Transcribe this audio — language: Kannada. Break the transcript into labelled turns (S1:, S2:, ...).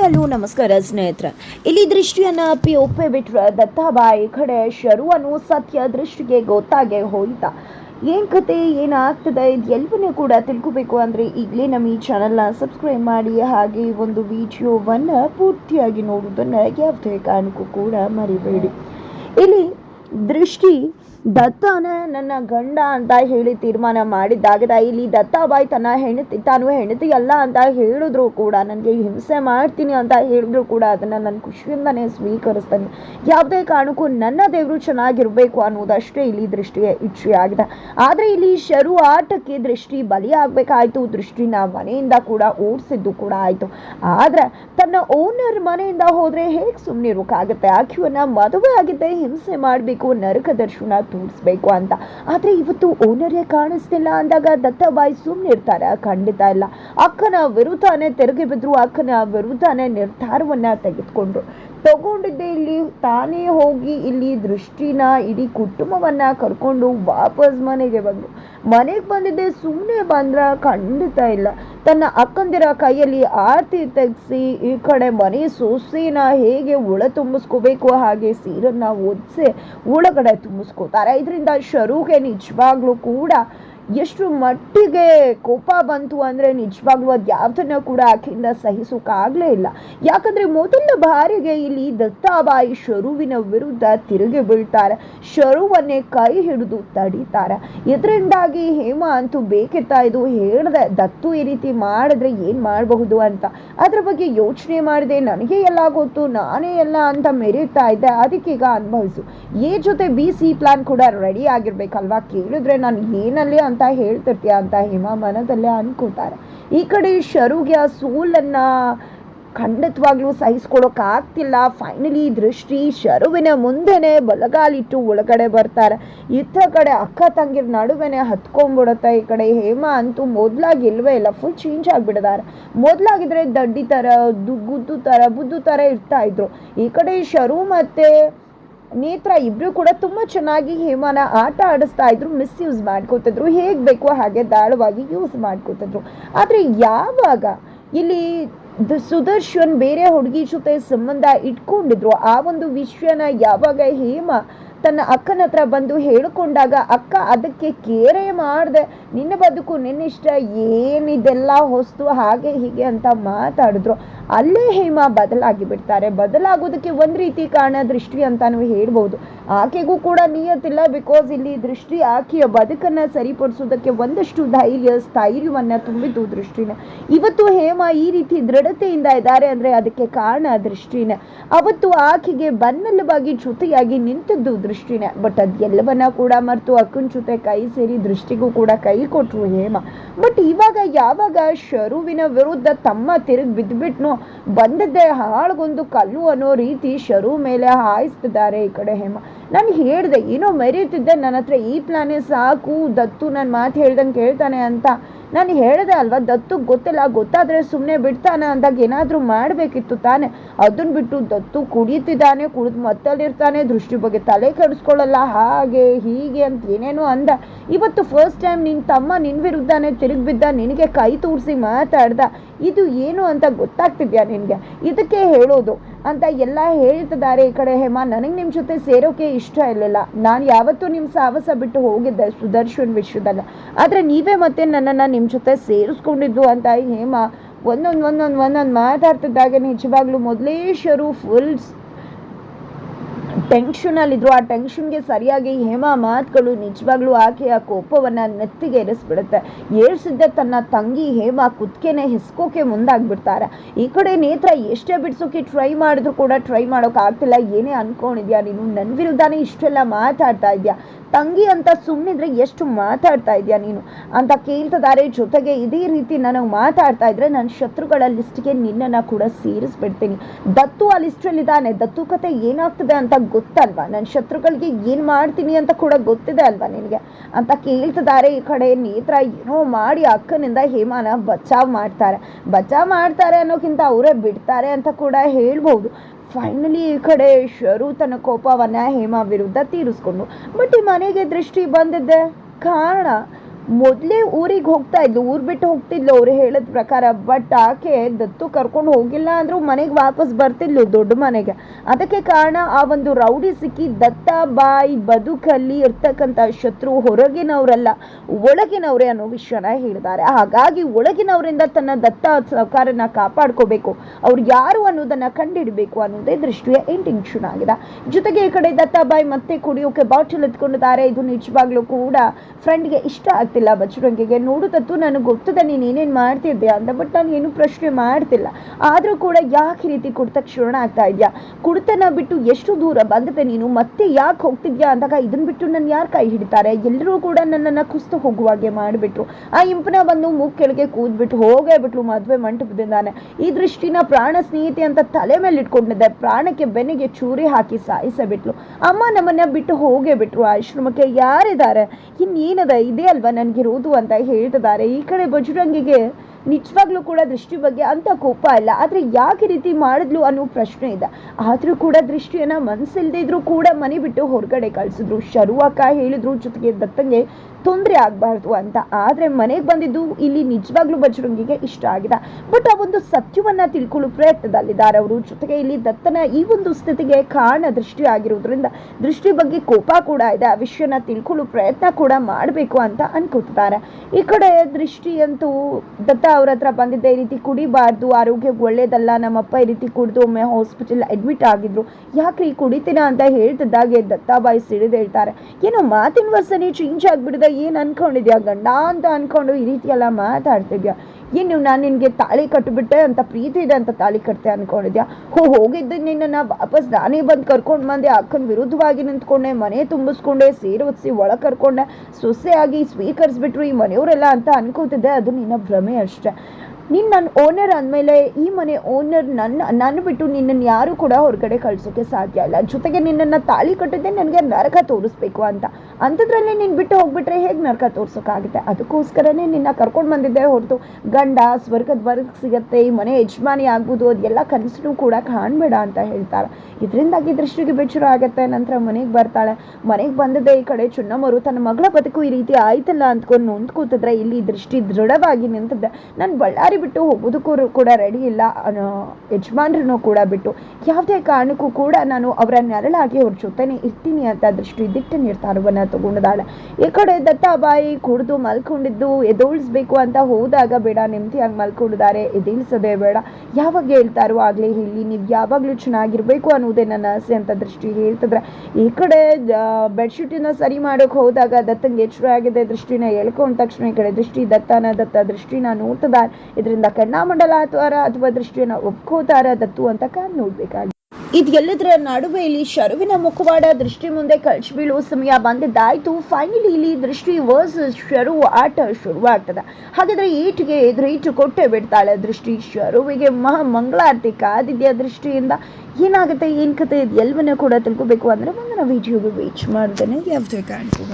S1: ಹಲೋ, ನಮಸ್ಕಾರ ಸ್ನೇಹಿತರೆ. ಇಲ್ಲಿ ದೃಷ್ಟಿಯನ್ನ ಅಪ್ಪಿ ಒಪ್ಪೆ ಬಿಟ್ರೆ ದತ್ತಾಬಾಯಿ ಕಡೆ ಶರುವನು ಸತ್ಯ ದೃಷ್ಟಿಗೆ ಗೊತ್ತಾಗೆ ಹೋಯ್ತಾ. ಏನ್ ಕತೆ ಏನಾಗ್ತದೆ ಇದು ಎಲ್ಲವನ್ನೂ ಕೂಡ ತಿಳ್ಕೊಬೇಕು ಅಂದರೆ ಈಗಲೇ ನಮ್ಮ ಈ ಚಾನಲ್ನ ಸಬ್ಸ್ಕ್ರೈಬ್ ಮಾಡಿ, ಹಾಗೆ ಒಂದು ವಿಡಿಯೋವನ್ನು ಪೂರ್ತಿಯಾಗಿ ನೋಡುವುದನ್ನ ಯಾವುದೇ ಕಾರಣಕ್ಕೂ ಕೂಡ ಮರಿಬೇಡಿ. ಇಲ್ಲಿ ದೃಷ್ಟಿ ದತ್ತನ ನನ್ನ ಗಂಡ ಅಂತ ಹೇಳಿ ತೀರ್ಮಾನ ಮಾಡಿದ್ದಾಗದ. ಇಲ್ಲಿ ದತ್ತಾಬಾಯಿ ತನ್ನ ಹೆಂಡತಿ, ತಾನು ಹೆಂಡತಿ ಅಲ್ಲ ಅಂತ ಹೇಳಿದ್ರು ಕೂಡ ನನಗೆ ಹಿಂಸೆ ಮಾಡ್ತೀನಿ ಅಂತ ಹೇಳಿದ್ರು ಕೂಡ ಅದನ್ನು ನಾನು ಖುಷಿಯಿಂದನೇ ಸ್ವೀಕರಿಸ್ತೇನೆ. ಯಾವುದೇ ಕಾರಣಕ್ಕೂ ನನ್ನ ದೇವರು ಚೆನ್ನಾಗಿರಬೇಕು ಅನ್ನೋದಷ್ಟೇ ಇಲ್ಲಿ ದೃಷ್ಟಿಯ ಇಚ್ಛೆಯಾಗಿದೆ. ಆದರೆ ಇಲ್ಲಿ ಶರು ಆಟಕ್ಕೆ ದೃಷ್ಟಿ ಬಲಿಯಾಗಬೇಕಾಯ್ತು, ದೃಷ್ಟಿನ ಮನೆಯಿಂದ ಕೂಡ ಓಡಿಸಿದ್ದು ಕೂಡ ಆಯಿತು. ಆದರೆ ತನ್ನ ಓನರ್ ಮನೆಯಿಂದ ಹೋದರೆ ಹೇಗೆ ಸುಮ್ಮನಿರೋಕ್ಕಾಗತ್ತೆ ಆಕೆಯನ್ನು ಮದುವೆ ಆಗಿದ್ದೆ ಹಿಂಸೆ ಮಾಡಬೇಕು ನರಕ ದರ್ಶನ ತೋರಿಸ್ಬೇಕು ಅಂತ. ಆದರೆ ಇವತ್ತು ಓನರೇ ಕಾಣಿಸ್ತಿಲ್ಲ ಅಂದಾಗ ದತ್ತಬಾಯಿ ಸುಮ್ಮನೆ ಇರ್ತಾರೆ, ಖಂಡಿತ ಇಲ್ಲ. ಅಕ್ಕನ ವಿರುದ್ಧನೇ ತೆರಿಗೆ ಬಿದ್ರು, ಅಕ್ಕನ ವಿರುದ್ಧನೇ ನಿರ್ಧಾರವನ್ನ ತೆಗೆದುಕೊಂಡ್ರು. ತಗೊಂಡಿದ್ದೆ ಇಲ್ಲಿ, ತಾನೇ ಹೋಗಿ ಇಲ್ಲಿ ದೃಷ್ಟಿನ ಇಡೀ ಕುಟುಂಬವನ್ನ ಕರ್ಕೊಂಡು ವಾಪಸ್ ಮನೆಗೆ ಬಂದರು. ಮನೆಗೆ ಬಂದಿದ್ದೆ ಸುಮ್ಮನೆ ಬಂದ್ರೆ ಖಂಡಿತ ಇಲ್ಲ. ತನ್ನ ಅಕ್ಕಂದಿರ ಕೈಯಲ್ಲಿ ಆರತಿ ತೆಗೆಸಿ ಈ ಕಡೆ ಮನೆ ಸೊಸೆನ ಹೇಗೆ ಒಳ ತುಂಬಿಸ್ಕೋಬೇಕು, ಹಾಗೆ ಸೀರನ್ನ ಒದಿಸಿ ಒಳಗಡೆ ತುಂಬಿಸ್ಕೋತಾರೆ. ಇದರಿಂದ ಶರುಗೆ ನಿಜವಾಗ್ಲೂ ಕೂಡ ಎಷ್ಟು ಮಟ್ಟಿಗೆ ಕೋಪ ಬಂತು ಅಂದರೆ ನಿಜವಾಗ್ಲೂ ಅದು ಯಾವುದನ್ನು ಕೂಡ ಆಕೆಯಿಂದ ಸಹಿಸೋಕ್ಕಾಗಲೇ ಇಲ್ಲ. ಯಾಕಂದರೆ ಮೊದಲ ಬಾರಿಗೆ ಇಲ್ಲಿ ದತ್ತಾಬಾಯಿ ಶರುವಿನ ವಿರುದ್ಧ ತಿರುಗಿ ಬೀಳ್ತಾರೆ. ಶರುವನ್ನೇ ಕೈ ಹಿಡಿದು ತಡೀತಾರೆ. ಇದರಿಂದಾಗಿ ಹೇಮ ಅಂತೂ ಬೇಕೆತ್ತಾ ಇದು ಹೇಳಿದೆ, ದತ್ತು ಈ ರೀತಿ ಮಾಡಿದ್ರೆ ಏನು ಮಾಡಬಹುದು ಅಂತ. ಅದ್ರ ಬಗ್ಗೆ ಯೋಚನೆ ಮಾಡಿದೆ, ನನಗೆ ಎಲ್ಲ ಗೊತ್ತು, ನಾನೇ ಎಲ್ಲ ಅಂತ ಮೆರೀತಾ ಇದ್ದೆ, ಅದಕ್ಕೀಗ ಅನುಭವಿಸು. ಎ ಜೊತೆ ಬಿ ಸಿ ಪ್ಲಾನ್ ಕೂಡ ರೆಡಿ ಆಗಿರ್ಬೇಕಲ್ವಾ? ಕೇಳಿದ್ರೆ ನಾನು ಏನಲ್ಲಿ ಅಂತ ಹೇಳ್ತಿರ್ತೀಯ ಅಂತ ಹೇಮ ಮನದಲ್ಲೇ ಅನ್ಕೋತಾರೆ. ಈ ಕಡೆ ಶರುಗೆ ಆ ಸೋಲನ್ನು ಖಂಡಿತವಾಗ್ಲೂ ಸಹಿಸ್ಕೊಡೋಕ್ಕಾಗ್ತಿಲ್ಲ ಫೈನಲಿ ದೃಷ್ಟಿ ಶರುವಿನ ಮುಂದೆನೆ ಬಲಗಾಲಿಟ್ಟು ಒಳಗಡೆ ಬರ್ತಾರೆ. ಇತ್ತ ಕಡೆ ಅಕ್ಕ ತಂಗಿರ ನಡುವೆನೆ ಹತ್ಕೊಂಡ್ಬಿಡುತ್ತೆ. ಈ ಕಡೆ ಹೇಮ ಅಂತೂ ಮೊದ್ಲಾಗಿ ಇಲ್ವೇ ಇಲ್ಲ ಫುಲ್ ಚೇಂಜ್ ಆಗಿಬಿಡಿದಾರೆ. ಮೊದಲಾಗಿದ್ರೆ ದಡ್ಡಿ ಥರ ದುಗ್ಗುದ್ದು ಗುದ್ದು ಥರ ಬುದ್ದು ಥರ ಇರ್ತಾ ಇದ್ರು. ಈ ಕಡೆ ಶರು ಮತ್ತೆ ನೇತ್ರ ಇಬ್ರು ಕೂಡ ತುಂಬಾ ಚೆನ್ನಾಗಿ ಹೇಮಾನ ಆಟ ಆಡಿಸ್ತಾ ಇದ್ರು ಮಿಸ್ಯೂಸ್ ಮಾಡ್ಕೋತಿದ್ರು, ಹೇಗ್ ಬೇಕೋ ಹಾಗೆ ದಾಳವಾಗಿ ಯೂಸ್ ಮಾಡ್ಕೋತಿದ್ರು. ಆದ್ರೆ ಯಾವಾಗ ಇಲ್ಲಿ ಸುದರ್ಶನ್ ಬೇರೆ ಹುಡುಗಿ ಜೊತೆ ಸಂಬಂಧ ಇಟ್ಕೊಂಡಿದ್ರು, ಆ ಒಂದು ವಿಷಯನ ಯಾವಾಗ ಹೇಮ ತನ್ನ ಅಕ್ಕನ ಹತ್ರ ಬಂದು ಹೇಳಿಕೊಂಡಾಗ, ಅಕ್ಕ, ಅದಕ್ಕೆ ಕೇರೆ ಮಾಡಿದೆ. ನಿನ್ನ ಬದುಕು ನಿನ್ನಿಷ್ಟ ಏನಿದೆಲ್ಲ ಹೊಸ್ತು, ಹಾಗೆ ಹೀಗೆ ಅಂತ ಮಾತಾಡಿದ್ರು. ಅಲ್ಲೇ ಹೇಮ ಬದಲಾಗಿ ಬಿಡ್ತಾರೆ. ಬದಲಾಗೋದಕ್ಕೆ ಒಂದು ರೀತಿ ಕಾರಣ ದೃಷ್ಟಿ ಅಂತಾನು ಹೇಳ್ಬೋದು. ಆಕೆಗೂ ಕೂಡ ನಿಯತ್ತಿಲ್ಲ. ಬಿಕಾಸ್ ಇಲ್ಲಿ ದೃಷ್ಟಿ ಆಕೆಯ ಬದುಕನ್ನ ಸರಿಪಡಿಸೋದಕ್ಕೆ ಒಂದಷ್ಟು ಧೈರ್ಯ, ಸ್ಥೈರ್ಯವನ್ನ ತುಂಬಿದ್ದು ದೃಷ್ಟಿನ. ಇವತ್ತು ಹೇಮ ಈ ರೀತಿ ದೃಢತೆಯಿಂದ ಇದ್ದಾರೆ ಅಂದ್ರೆ ಅದಕ್ಕೆ ಕಾರಣ ದೃಷ್ಟಿನೇ. ಅವತ್ತು ಆಕೆಗೆ ಬನ್ನಲವಾಗಿ ಜೊತೆಯಾಗಿ ನಿಂತದ್ದು ದೃಷ್ಟಿನೇ. ಬಟ್ ಅದೆಲ್ಲವನ್ನ ಕೂಡ ಮರೆತು ಅಕ್ಕನ ಜೊತೆ ಕೈ ಸೇರಿ ದೃಷ್ಟಿಗೂ ಕೂಡ ಕೈ ಕೊಟ್ರು ಹೇಮ. ಬಟ್ ಇವಾಗ ಯಾವಾಗ ಶರುವಿನ ವಿರುದ್ಧ ತಮ್ಮ ತಿರುಗಿ ಬಿದ್ದುಬಿಟ್ನೋ ಬಂದದ್ದೇ ಹಾಳ್ಗೊಂದು ಕಲ್ಲು ಅನ್ನೋ ರೀತಿ ಶರು ಮೇಲೆ ಹಾಯಿಸ್ತಿದ್ದಾರೆ ಈ ಕಡೆ ಹೇಮ. ನಾನು ಹೇಳಿದೆ, ಏನೋ ಮೆರೀತಿದ್ದೆ ನನ್ನ ಹತ್ರ, ಈ ಪ್ಲಾನೇ ಸಾಕು, ದತ್ತು ನನ್ನ ಮಾತು ಹೇಳ್ದಂಗೆ ಕೇಳ್ತಾನೆ ಅಂತ. ನಾನು ಹೇಳಿದೆ ಅಲ್ವಾ, ದತ್ತು ಗೊತ್ತಿಲ್ಲ, ಗೊತ್ತಾದರೆ ಸುಮ್ಮನೆ ಬಿಡ್ತಾನೆ ಅಂದಾಗ ಏನಾದರೂ ಮಾಡಬೇಕಿತ್ತು ತಾನೆ. ಅದನ್ನು ಬಿಟ್ಟು ದತ್ತು ಕುಡಿಯುತ್ತಿದ್ದಾನೆ ಕುಡಿದು ಮತ್ತಲ್ಲಿರ್ತಾನೆ, ದೃಷ್ಟಿ ಬಗ್ಗೆ ತಲೆ ಕೆಡಿಸ್ಕೊಳ್ಳಲ್ಲ, ಹಾಗೆ, ಹೀಗೆ ಅಂತ ಏನೇನೋ ಅಂದ. ಇವತ್ತು ಫಸ್ಟ್ ಟೈಮ್ ನಿನ್ನ ತಮ್ಮ ನಿನ್ನ ವಿರುದ್ಧನೇ ತಿರುಗಿ ಬಿದ್ದ ನಿನಗೆ ಕೈ ತೋರಿಸಿ ಮಾತಾಡ್ದ. ಇದು ಏನು ಅಂತ ಗೊತ್ತಾಗ್ತಿದ್ಯಾ ನಿನಗೆ? ಇದಕ್ಕೆ ಹೇಳೋದು. ಅಂತ ಎಲ್ಲ ಹೇಳ್ತಿದ್ದಾರೆ ಈ ಕಡೆ ಹೇಮಾ. ನನಗೆ ನಿಮ್ಮ ಜೊತೆ ಸೇರೋಕೆ ಇಷ್ಟ ಇರಲಿಲ್ಲ. ನಾನು ಯಾವತ್ತೂ ನಿಮ್ಮ ಸಾಹಸ ಬಿಟ್ಟು ಹೋಗಿದ್ದೆ ಸುದರ್ಶನ್ ವಿಷಯದಲ್ಲ ಆದರೆ ನೀವೇ ಮತ್ತೆ ನನ್ನನ್ನು ನಿಮ್ಮ ಜೊತೆ ಸೇರಿಸ್ಕೊಂಡಿದ್ದು ಅಂತ ಹೇಮಾ. ಒಂದೊಂದು ಒಂದೊಂದು ಒಂದೊಂದು ಮಾತಾಡ್ತಿದ್ದಾಗ ನಿಜವಾಗ್ಲೂ ಮೊದಲೇ ಶರು ಫುಲ್ ಟೆನ್ಷನಲ್ಲಿದ್ರು ಆ ಟೆನ್ಷನ್ಗೆ ಸರಿಯಾಗಿ ಹೇಮಾ ಮಾತುಗಳು ನಿಜವಾಗ್ಲೂ ಆಕೆಯ ಕೋಪವನ್ನು ನೆತ್ತಿಗೆ ಏರಿಸ್ಬಿಡುತ್ತೆ ಏರ್ಸಿದ್ದೆ ತನ್ನ ತಂಗಿ ಹೇಮಾ ಕುತ್ಕೆನೆ ಹೆಸ್ಕೋಕೆ ಮುಂದಾಗ್ಬಿಡ್ತಾರೆ. ಈ ಕಡೆ ನೇತ್ರ ಎಷ್ಟೇ ಬಿಡ್ಸೋಕೆ ಟ್ರೈ ಮಾಡಿದ್ರು ಕೂಡ ಟ್ರೈ ಮಾಡೋಕೆ ಆಗ್ತಿಲ್ಲ. ಏನೇ ಅನ್ಕೊಂಡಿದ್ಯಾ ನೀನು? ನನ್ನ ವಿರುದ್ಧನೇ ಇಷ್ಟೆಲ್ಲ ಮಾತಾಡ್ತಾ ಇದೆಯಾ? ತಂಗಿ ಅಂತ ಸುಮ್ಮನಿದ್ರೆ ಎಷ್ಟು ಮಾತಾಡ್ತಾ ಇದೆಯಾ ನೀನು? ಅಂತ ಕೇಳ್ತಿದ್ದಾರೆ ಜೊತೆಗೆ ಇದೇ ರೀತಿ ನನಗೆ ಮಾತಾಡ್ತಾ ಇದ್ರೆ ನನ್ನ ಶತ್ರುಗಳ ಲಿಸ್ಟ್ಗೆ ನಿನ್ನನ್ನು ಕೂಡ ಸೇರಿಸ್ಬಿಡ್ತೀನಿ. ದತ್ತು ಆ ಲಿಸ್ಟಲ್ಲಿದ್ದಾನೆ ದತ್ತು ಕತೆ ಏನಾಗ್ತದೆ ಅಂತ ಗೊತ್ತಲ್ವಾ? ನನ್ನ ಶತ್ರುಗಳಿಗೆ ಏನು ಮಾಡ್ತೀನಿ ಅಂತ ಕೂಡ ಗೊತ್ತಿದೆ ಅಲ್ವಾ ನಿನಗೆ? ಅಂತ ಕೇಳ್ತಿದ್ದಾರೆ ಈ ಕಡೆ ನೇತ್ರ ಏನೋ ಮಾಡಿ ಅಕ್ಕನಿಂದ ಹೇಮಾನ ಬಚಾವ್ ಮಾಡ್ತಾರೆ. ಬಚಾವ್ ಮಾಡ್ತಾರೆ ಅನ್ನೋಕ್ಕಿಂತ ಅವರೇ ಬಿಡ್ತಾರೆ ಅಂತ ಕೂಡ ಹೇಳ್ಬೋದು. ಫೈನಲಿ ಈ ಕಡೆ ಶರು ತನ್ನ ಕೋಪವನ್ನ ಹೇಮಾ ವಿರುದ್ಧ ತೀರಿಸ್ಕೊಂಡು ಬಟ್ ಈ ಮನೆಗೆ ದೃಷ್ಟಿ ಬಂದಿದ್ದೆ. ಕಾರಣ ಮೊದಲೇ ಊರಿಗೆ ಹೋಗ್ತಾ ಇದ್ಲು, ಊರು ಬಿಟ್ಟು ಹೋಗ್ತಿದ್ಲು ಅವ್ರು ಹೇಳಿದ ಪ್ರಕಾರ. ಬಟ್ ಆಕೆ ದತ್ತು ಕರ್ಕೊಂಡು ಹೋಗಿಲ್ಲ ಅಂದರೂ ಮನೆಗೆ ವಾಪಸ್ ಬರ್ತಿದ್ಲು, ದೊಡ್ಡ ಮನೆಗೆ. ಅದಕ್ಕೆ ಕಾರಣ ಆ ಒಂದು ರೌಡಿ ಸಿಕ್ಕಿ ದತ್ತ ಬಾಯಿ ಬದುಕಲ್ಲಿ ಇರ್ತಕ್ಕಂಥ ಶತ್ರು ಹೊರಗಿನವರಲ್ಲ, ಒಳಗಿನವರೇ ಅನ್ನೋ ವಿಷಯನ ಹೇಳಿದ್ದಾರೆ. ಹಾಗಾಗಿ ಒಳಗಿನವರಿಂದ ತನ್ನ ದತ್ತ ಸಹಕಾರನ ಕಾಪಾಡ್ಕೋಬೇಕು. ಅವ್ರು ಯಾರು ಅನ್ನೋದನ್ನು ಕಂಡುಹಿಡಬೇಕು ಅನ್ನೋದೇ ದೃಷ್ಟಿಯ ಇಂಟೆನ್ಷನ್ ಆಗಿದೆ. ಜೊತೆಗೆ ಈ ಕಡೆ ದತ್ತಾಬಾಯಿ ಮತ್ತೆ ಕುಡಿಯೋಕೆ ಬಾಟಲ್ ಎತ್ಕೊಂಡಿದ್ದಾರೆ. ಇದು ನಿಜವಾಗ್ಲೂ ಕೂಡ ಫ್ರೆಂಡ್ಗೆ ಇಷ್ಟ ಆಗ್ತಿಲ್ಲ. ಬಚ್ಚರಂಗಿಗೆ ನೋಡು ದತ್ತು ನನಗೆ ಗೊತ್ತದೆ, ನೀನು ಏನೇನು ಮಾಡ್ತಿದ್ದೆ ಅಂತ ಬಟ್ ನಾನು ಏನು ಪ್ರಶ್ನೆ ಮಾಡ್ತಿಲ್ಲ. ಆದರೂ ಕೂಡ ಯಾಕೆ ರೀತಿ ಕುಡ್ತಕ್ಕೆ ಶರಣ ಆಗ್ತಾ ಇದೆಯಾ? ಕುಡ್ತನ ಬಿಟ್ಟು ಎಷ್ಟು ದೂರ ಬಂದಿದೆ ನೀನು? ಮತ್ತೆ ಯಾಕೆ ಹೋಗ್ತಿದ್ಯಾ ಅಂದಾಗ ಇದನ್ನು ಬಿಟ್ಟು ನನ್ನ ಯಾರು ಕೈ ಹಿಡಿತಾರೆ? ಎಲ್ಲರೂ ಕೂಡ ನನ್ನನ್ನು ಕುಸ್ತು ಹೋಗುವಾಗೆ ಮಾಡಿಬಿಟ್ರು. ಆ ಇಂಪನ ಬಂದು ಮೂಗ್ ಕೆಳಗೆ ಕೂದ್ಬಿಟ್ಟು ಹೋಗೇ ಬಿಟ್ರು ಮದುವೆ ಮಂಟಪದಿಂದಾನೆ. ಈ ದೃಷ್ಟಿನ ಪ್ರಾಣ ಸ್ನೇಹಿತೆ ಅಂತ ತಲೆ ಮೇಲೆ ಇಟ್ಕೊಂಡಿದ್ದೆ ಪ್ರಾಣಕ್ಕೆ ಬೆನ್ನಿಗೆ ಚೂರಿ ಹಾಕಿ ಸಾಯಿಸೇ ಬಿಟ್ಲು. ಅಮ್ಮ ನಮ್ಮನ್ನ ಬಿಟ್ಟು ಹೋಗೇ ಬಿಟ್ರು. ಆಶ್ರಮಕ್ಕೆ ಯಾರಿದ್ದಾರೆ? ಇನ್ನೇನದ? ಇದೇ ಅಲ್ವಾ ನನಗಿರೋದು ಅಂತ ಹೇಳ್ತಿದ್ದಾರೆ. ಈ ಕಡೆ ಬಜರಂಗಿಗೆ ನಿಜವಾಗ್ಲೂ ಕೂಡ ದೃಷ್ಟಿ ಬಗ್ಗೆ ಅಂತ ಕೋಪ ಇಲ್ಲ. ಆದರೆ ಯಾಕೆ ರೀತಿ ಮಾಡಿದ್ಲು ಅನ್ನೋ ಪ್ರಶ್ನೆ ಇದೆ. ಆದರೂ ಕೂಡ ದೃಷ್ಟಿಯನ್ನು ಮನಸ್ಸಿಲ್ಲದೆ ಇದ್ರೂ ಕೂಡ ಮನೆ ಬಿಟ್ಟು ಹೊರಗಡೆ ಕಳಿಸಿದ್ರು. ಶರುವಕ್ಕ ಹೇಳಿದ್ರು ಜೊತೆಗೆ ದತ್ತಂಗೆ ತೊಂದರೆ ಆಗಬಾರ್ದು ಅಂತ. ಆದರೆ ಮನೆಗೆ ಬಂದಿದ್ದು ಇಲ್ಲಿ ನಿಜವಾಗ್ಲೂ ಬಜರಂಗಿಗೆ ಇಷ್ಟ ಆಗಿದೆ. ಬಟ್ ಆ ಒಂದು ಸತ್ಯವನ್ನು ತಿಳ್ಕೊಳ್ಳೋ ಪ್ರಯತ್ನದಲ್ಲಿದ್ದಾರೆ ಅವರು. ಜೊತೆಗೆ ಇಲ್ಲಿ ದತ್ತನ ಈ ಒಂದು ಸ್ಥಿತಿಗೆ ಕಾರಣ ದೃಷ್ಟಿ ಆಗಿರೋದ್ರಿಂದ ದೃಷ್ಟಿ ಬಗ್ಗೆ ಕೋಪ ಕೂಡ ಇದೆ. ಆ ವಿಷಯನ ತಿಳ್ಕೊಳ್ಳೋ ಪ್ರಯತ್ನ ಕೂಡ ಮಾಡಬೇಕು ಅಂತ ಅನ್ಕೋತಿದ್ದಾರೆ. ಈ ಕಡೆ ದೃಷ್ಟಿ ಅಂತೂ ದತ್ತ ಅವ್ರ ಹತ್ರ ಬಂದಿದ್ದೆ ಈ ರೀತಿ ಕುಡಿಬಾರ್ದು, ಆರೋಗ್ಯಕ್ಕೆ ಒಳ್ಳೇದಲ್ಲ, ನಮ್ಮಪ್ಪ ಈ ರೀತಿ ಕುಡಿದು ಒಮ್ಮೆ ಹಾಸ್ಪಿಟಲ್ ಅಡ್ಮಿಟ್ ಆಗಿದ್ರು. ಯಾಕ್ರಿ ಕುಡಿತೀನ ಅಂತ ಹೇಳ್ತಿದ್ದಾಗೆ ದತ್ತಾಬಾಯಿ ಸಿಡಿದು ಹೇಳ್ತಾರೆ. ಏನೋ ಮಾತಿನ ವರ್ಷನೇ ಚೇಂಜ್ ಆಗ್ಬಿಡ್ದ ಏನು ಅನ್ಕೊಂಡಿದ್ಯಾ ಗಂಡ ಅಂತ ಅನ್ಕೊಂಡು ಈ ರೀತಿ ಎಲ್ಲ ಮಾತಾಡ್ತಿದ್ಯಾ? ಏನು ನಾನು ನಿನಗೆ ತಾಳಿ ಕಟ್ಟಿಬಿಟ್ಟೆ ಅಂತ ಪ್ರೀತಿ ಇದೆ ಅಂತ ತಾಳಿ ಕಟ್ತೆ ಅಂದ್ಕೊಂಡಿದ್ಯಾ ಹೋ, ಹೋಗಿದ್ದು ನಿನ್ನನ್ನು ವಾಪಸ್ ನಾನೇ ಬಂದು ಕರ್ಕೊಂಡು ಬಂದೆ, ಅಕ್ಕನ ವಿರುದ್ಧವಾಗಿ ನಿಂತ್ಕೊಂಡೆ, ಮನೆ ತುಂಬಿಸ್ಕೊಂಡೆ, ಸೀರೆ ಒತ್ಸಿ ಒಳಗೆ ಕರ್ಕೊಂಡೆ, ಸೊಸೆಯಾಗಿ ಸ್ವೀಕರಿಸ್ಬಿಟ್ರು ಈ ಮನೆಯವರೆಲ್ಲ ಅಂತ ಅನ್ಕೋತಿದ್ದೆ, ಅದು ನಿನ್ನ ಭ್ರಮೆ ಅಷ್ಟೇ. ನೀನು ನನ್ನ ಓನರ್ ಅಂದಮೇಲೆ ಈ ಮನೆ ಓನರ್ ನನ್ನ ನನ್ನ ಬಿಟ್ಟು ನಿನ್ನನ್ನು ಯಾರು ಕೂಡ ಹೊರಗಡೆ ಕಳ್ಸೋಕ್ಕೆ ಸಾಧ್ಯ ಇಲ್ಲ. ಜೊತೆಗೆ ನಿನ್ನನ್ನು ತಾಳಿ ಕಟ್ಟಿದ್ದೆ ನನಗೆ ನರಕ ತೋರಿಸ್ಬೇಕು ಅಂತ. ಅಂಥದ್ರಲ್ಲಿ ನೀನು ಬಿಟ್ಟು ಹೋಗ್ಬಿಟ್ರೆ ಹೇಗೆ ನರಕ ತೋರಿಸೋಕ್ಕಾಗುತ್ತೆ ಅದಕ್ಕೋಸ್ಕರನೇ ನಿನ್ನ ಕರ್ಕೊಂಡು ಬಂದಿದ್ದೆ ಹೊರತು ಗಂಡ, ಸ್ವರ್ಗದ ವರ್ಗ ಸಿಗತ್ತೆ, ಈ ಮನೆ ಯಜಮಾನಿ ಆಗ್ಬೋದು ಅದೆಲ್ಲ ಕನಸು ಕೂಡ ಕಾಣಬೇಡ ಅಂತ ಹೇಳ್ತಾರೆ. ಇದರಿಂದಾಗಿ ದೃಷ್ಟಿಗೆ ಬೆಚ್ಚರ ಆಗುತ್ತೆ. ನಂತರ ಮನೆಗೆ ಬರ್ತಾಳೆ. ಮನೆಗೆ ಬಂದಿದ್ದೆ ಈ ಕಡೆ ಚುನ್ನಮ್ಮರು ತನ್ನ ಮಗಳ ಬದುಕು ಈ ರೀತಿ ಆಯ್ತಲ್ಲ ಅಂದ್ಕೊಂಡು ನೊಂದ್ಕೋತಿದ್ರೆ ಇಲ್ಲಿ ದೃಷ್ಟಿ ದೃಢವಾಗಿ ನಿಂತಿದ್ದೆ ನಾನು ಬಳ್ಳಾರಿ ಬಿಟ್ಟು ಹೋಗೋದಕ್ಕೂ ಕೂಡ ರೆಡಿ ಇಲ್ಲ. ಯಜಮಾನ್ರನ್ನು ಕೂಡ ಬಿಟ್ಟು ಯಾವುದೇ ಕಾರಣಕ್ಕೂ ಕೂಡ ನಾನು ಅವರ ನೆರಳಾಗಿ ಅವ್ರ ಜೊತೆನೆ ಇರ್ತೀನಿ ಅಂತ ದೃಷ್ಟಿ ದಿಟ್ಟ ನಿರ್ಧಾರವನ್ನು ತಗೊಂಡಿದ್ದಾಳೆ. ಈ ಕಡೆ ದತ್ತಾಬಾಯಿ ಕುಡಿದು ಮಲ್ಕೊಂಡಿದ್ದು ಎದೋಳಿಸ್ಬೇಕು ಅಂತ ಹೋದಾಗ ಬೇಡ, ನೆಮ್ಮದಿಯಾಗಿ ಮಲ್ಕೊಂಡಿದ್ದಾರೆ. ಎದೇಳಿಸೋದೇ ಬೇಡ. ಯಾವಾಗ ಹೇಳ್ತಾರೋ ಆಗಲೇ ಹೇಳಿ, ನೀವು ಯಾವಾಗಲೂ ಚೆನ್ನಾಗಿರಬೇಕು ಅನ್ನೋದೇ ನನ್ನ ಆಸೆ ಅಂತ ದೃಷ್ಟಿ ಹೇಳ್ತಿದ್ರೆ. ಈ ಕಡೆ ಬೆಡ್ಶೀಟನ್ನ ಸರಿ ಮಾಡೋಕೆ ಹೋದಾಗ ದತ್ತಂಗೆ ಎಚ್ಚರ ಆಗಿದೆ ದೃಷ್ಟಿನ ಎಳ್ಕೊಂಡ ತಕ್ಷಣ ಈ ಕಡೆ ದೃಷ್ಟಿ ದತ್ತನ ದತ್ತ ದೃಷ್ಟಿನ ನೋಡ್ತಿದ್ದಾರೆ ಇದರಿಂದ ಕಣ್ಣಾಮಂಡಲ ಅಥವಾ ಅಥವಾ ದೃಷ್ಟಿಯನ್ನು ಒಪ್ಕೋತಾರ ದತ್ತು ಅಂತ ಕಾಣ್ ನೋಡ್ಬೇಕಾಗಿ. ಇದೆಲ್ಲದರ ನಡುವೆ ಇಲ್ಲಿ ಶರುವಿನ ಮುಖವಾಡ ದೃಷ್ಟಿ ಮುಂದೆ ಕಳ್ಚಿ ಬೀಳುವ ಸಮಯ ಬಂದಿದ್ದಾಯ್ತು. ಫೈನಲಿ ಇಲ್ಲಿ ದೃಷ್ಟಿ ವರ್ಸ್ ಶರು ಆಟ ಶುರುವಾಗ್ತದೆ. ಹಾಗಾದ್ರೆ ಈಟಿಗೆ ಎದುರೀಟು ಕೊಟ್ಟೆ ಬಿಡ್ತಾಳೆ ದೃಷ್ಟಿ. ಶರುವಿಗೆ ಮಹಾ ಮಂಗಳಾರತಿ ಕಾದಿದ್ಯಾ ದೃಷ್ಟಿಯಿಂದ. ಏನಾಗುತ್ತೆ, ಏನ್ ಕತೆ ಎಲ್ವನ್ನ ಕೂಡ ತಿಳ್ಕೋಬೇಕು ಅಂದ್ರೆ ಮುಂದಿನ ವಿಡಿಯೋಗೆ ವೇಚ್ ಮಾಡ್ತೇನೆ. ಯಾವುದೇ ಕಾರಣಕ್ಕೂ